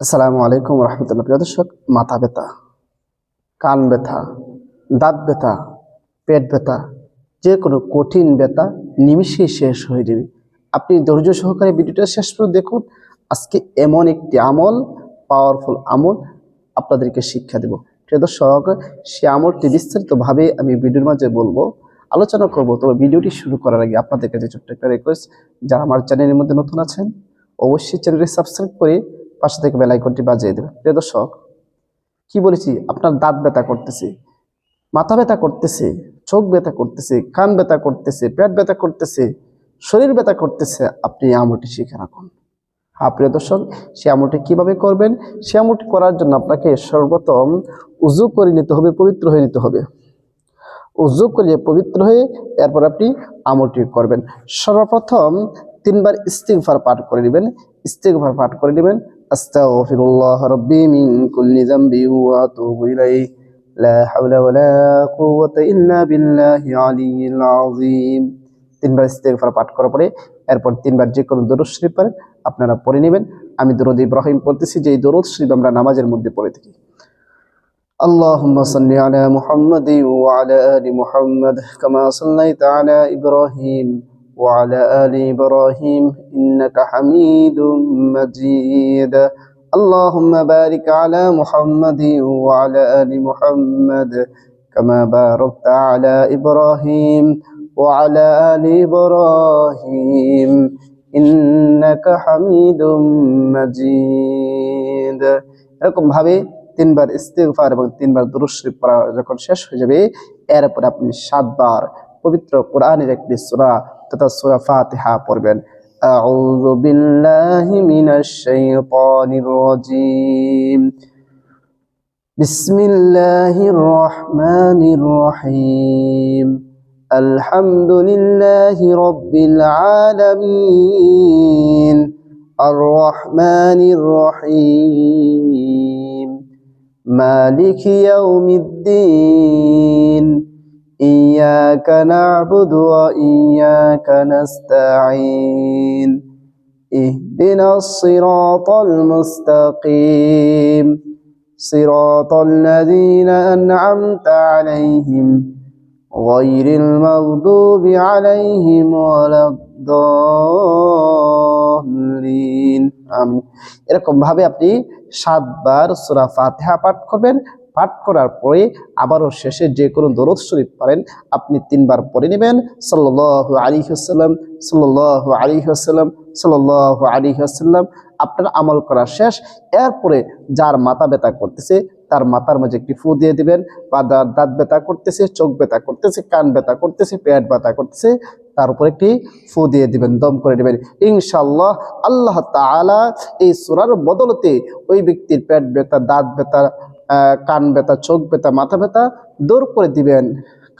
আসসালামু আলাইকুম রহমতুল্লাহ। প্রিয় দর্শক, মাথা ব্যথা, কান ব্যথা, দাঁত ব্যথা, পেট ব্যথা যে কোনো কঠিন ব্যথা নিমিষেই শেষ হয়ে যাবে। আপনি ধৈর্য সহকারে ভিডিওটা শেষ করে দেখুন। আজকে এমন একটি আমল পাওয়ারফুল আমল আপনাদেরকে শিক্ষা দেব। প্রিয় দর্শক, সে আমলটি বিস্তারিতভাবে আমি ভিডিওর মাঝে বলব। আলোচনা করব, তবে ভিডিওটি শুরু করার আগে আপনাদের কাছে ছোট্ট একটা রিকোয়েস্ট যারা আমার চ্যানেলের মধ্যে নতুন আছেন, অবশ্যই চ্যানেলটি সাবস্ক্রাইব করে পাশে থেকে বেল আইকনটি বাজিয়ে দেবেন। প্রিয় দর্শক, কি বলেছি? আপনার দাঁত ব্যথা করতেছে, মাথা ব্যথা করতেছে, চোখ ব্যথা করতেছে, কান ব্যথা করতেছে, পেট ব্যথা করতেছে, শরীর ব্যথা করতেছে, আপনি এই আমলটি শিখে রাখুন। হ্যাঁ প্রিয় দর্শক সে আমলটি কীভাবে করবেন? সে আমলটি করার জন্য আপনাকে সর্বপ্রথম উজু করে নিতে হবে, পবিত্র হয়ে নিতে হবে। উজু করে পবিত্র হয়ে এরপর আপনি আমলটি করবেন। সর্বপ্রথম তিনবার ইস্তিগফার পাঠ করে নেবেন। ইস্তিগফার পাঠ করে নেবেন। আস্তাগফিরুল্লাহ রাব্বি মিন কুল্লি যামবি ওয়া আতুবু ইলাইহি লা হাওলা ওয়ালা কুওয়াতা ইল্লা বিল্লাহি আলিয়্যিল আযীম তিনবার ইস্তিগফার পাঠ করার পরে এরপর তিনবার যে কোনো দরুদ শরীফ পড়েন আপনারা পড়ে নেবেন আমি দরুদ ইব্রাহিম পড়তেছি যে এই দরুদ শরীফ আমরা নামাজের মধ্যে পড়ে থাকি اللهم صل على محمد وعلى آل محمد كما صليت على إبراهيم وعلى آل إبراهيم إنك حميد مجيد اللهم بارك على محمد وعلى آل محمد كما باركت على إبراهيم وعلى آل إبراهيم إنك حميد مجيد এরকম ভাবে তিনবার ইস্তেগফার এবং তিনবার দুরূদ শরীফ পড়া যখন শেষ হয়ে যাবে এরপর আপনি সাতবার পবিত্র কোরআনের একটি সূরা তথা সূরা ফাতিহা পড়বেন আউযু বিল্লাহি মিনাশ শাইতানির রাজীম বিসমিল্লাহির রহমানির রহিম الحمد لله رب العالمين الرحمن الرحيم مالك يوم الدين إياك نعبد وإياك نستعين اهدنا الصراط المستقيم صراط الذين أنعمت عليهم غير المغضوب عليهم ولا الضالين আমিন এরকম ভাবে আপনি সাতবার সূরা ফাতিহা পাঠ করবেন পাঠ করার পরে আবারও শেষে যে কোনো দরুদ শরীফ পারেন, আপনি তিনবার পড়ে নেবেন। সাল্লাল্লাহু আলাইহি ওয়াসাল্লাম, সাল্লাল্লাহু আলাইহি ওয়াসাল্লাম, সাল্লাল্লাহু আলাইহি ওয়াসাল্লাম। আপনার আমল করা শেষ। এরপরে যার মাথা ব্যথা করতেছে, তার মাথার মাঝে একটি ফু দিয়ে দিবেন। বা দাঁত ব্যথা করতেছে, চোখ ব্যথা করতেছে, কান ব্যথা করতেছে, পেট ব্যথা করতেছে, তার উপর একটি ফু দিয়ে দিবেন, দম করে দিবেন ইনশাল্লাহ আল্লাহ তাআলা এই সূরার বদলতে ওই ব্যক্তির পেট ব্যথা, দাঁত ব্যথা কান ব্যথা, চোখ ব্যথা, মাথা ব্যথা দূর করে দিবেন।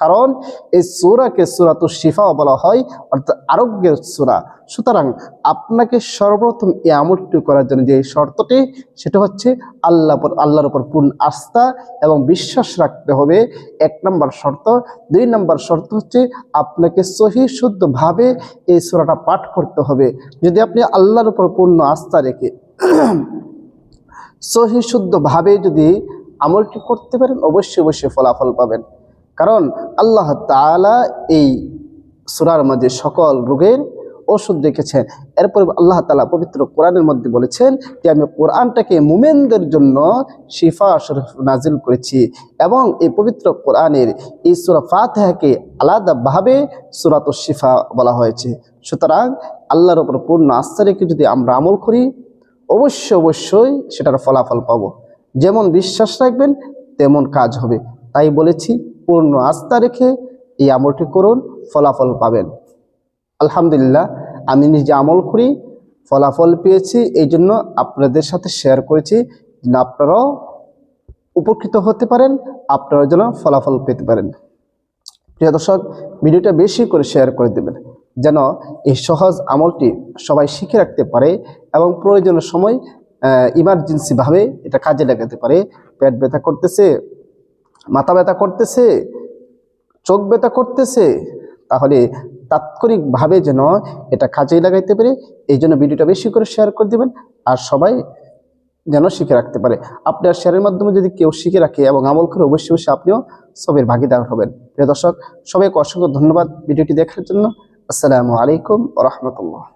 কারণ এই সুরাকে সুরাতুর শিফাও বলা হয়, অর্থাৎ আরোগ্যের সুরা। সুতরাং আপনাকে সর্বপ্রথম এই আমলটি করার জন্য যে শর্তটি, সেটা হচ্ছে আল্লাহ আল্লাহর উপর পূর্ণ আস্থা এবং বিশ্বাস রাখতে হবে। এক নম্বর শর্ত। দুই নম্বর শর্ত হচ্ছে আপনাকে সহি শুদ্ধভাবে এই সুরাটা পাঠ করতে হবে। যদি আপনি আল্লাহর উপর পূর্ণ আস্থা রেখে সহি শুদ্ধভাবে যদি আমলটি করতে পারেন, অবশ্যই অবশ্যই ফলাফল পাবেন। কারণ আল্লাহ তাআলা এই সুরার মধ্যে সকল রোগের ওষুধ রেখেছেন এরপর আল্লাহ তালা পবিত্র কোরআনের মধ্যে বলেছেন যে, আমি কোরআনটাকে মুমেনদের জন্য শিফা শরীফ নাজিল করেছি এবং এই পবিত্র কোরআনের এই সুরা ফাতেহাকে আলাদাভাবে সুরাত শিফা বলা হয়েছে। সুতরাং আল্লাহর ওপর পূর্ণ আস্থা রেখে যদি আমরা আমল করি, অবশ্যই অবশ্যই সেটার ফলাফল পাবো। যেমন বিশ্বাস রাখবেন, তেমন কাজ হবে। তাই বলেছি, পূর্ণ আস্থা রেখে এই আমলটি করুন, ফলাফল পাবেন। আলহামদুলিল্লাহ, আমি নিজে আমল করি, ফলাফল পেয়েছি, এই জন্য আপনাদের সাথে শেয়ার করেছি। আপনারাও উপকৃত হতে পারেন, আপনারা যেন ফলাফল পেতে পারেন। প্রিয় দর্শক, ভিডিওটা বেশি করে শেয়ার করে দেবেন, যেন এই সহজ আমলটি সবাই শিখে রাখতে পারে এবং প্রয়োজনের সময় ইমার্জেন্সিভাবে এটা কাজে লাগাতে পারে। পেট ব্যথা করতেছে, মাথা ব্যথা করতেছে, চোখ ব্যথা করতেছে, তাহলে তাৎক্ষণিকভাবে যেন এটা কাজে লাগাইতে পারে। এই জন্য ভিডিওটা বেশি করে শেয়ার করে দিবেন আর সবাই যেন শিখে রাখতে পারে। আপনার শেয়ারের মাধ্যমে যদি কেউ শিখে রাখে এবং আমল করে, অবশ্যই অবশ্যই আপনিও সবের ভাগিদার হবেন। প্রিয় দর্শক, সবাইকে অসংখ্য ধন্যবাদ ভিডিওটি দেখার জন্য। আসসালামু আলাইকুম রহমতুল্লাহ।